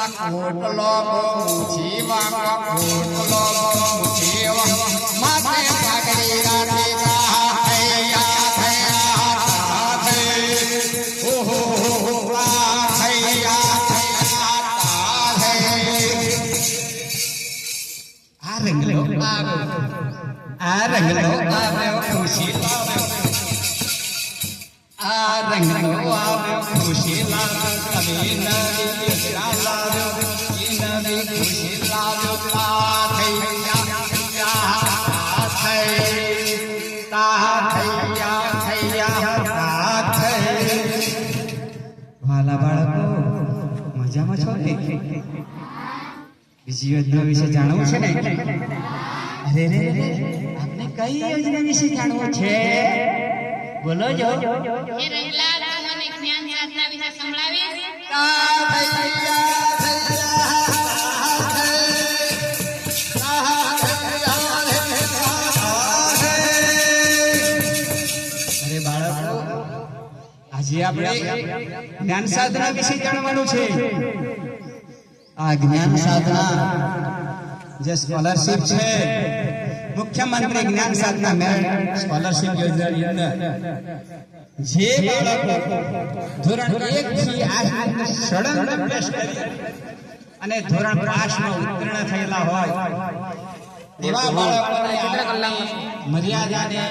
પોટલો જીવા પોટલો જીવા માથે પાઘડી રાખી થૈયા થૈયા થૈયા ઓહો હો આ થૈયા થૈયા થૈયા આ રંગલો આ રંગલો ખુશી આ રંગલો આવ્યો ખુશી લાવ્યો કવિ નદી યજ્ઞા લાવ્યો ઈ નદી ખુશી લાવ્યો તા થૈયા થૈયા થઈ તા થૈયા થૈયા તા થઈ વાલા બાળકો, મજામાં છો ને? બીજી યોજના વિશે જાણવું છે ને? અરે કઈ યોજના વિશે જાણવું છે? બોલો જો. એ રંગલાલ તું મને જ્ઞાન સાધના વિશે સંભળાવીશ અરે બાળકો આજે આપણે જ્ઞાન સાધના વિશે જાણવાનું છે. આ જ્ઞાન સાધના જે સ્કોલરશિપ છે મુખ્યમંત્રી જ્ઞાન સાધના મેળ સ્કોલરશિપ યોજનાની અંદર જે બાળકો ધોરણ એક થી આઠ સડન અભ્યાસ કરી અને ધોરણ પાંચમાં ઉત્તીર્ણ થયેલા હોય, એવા બાળકોને મર્યાદાને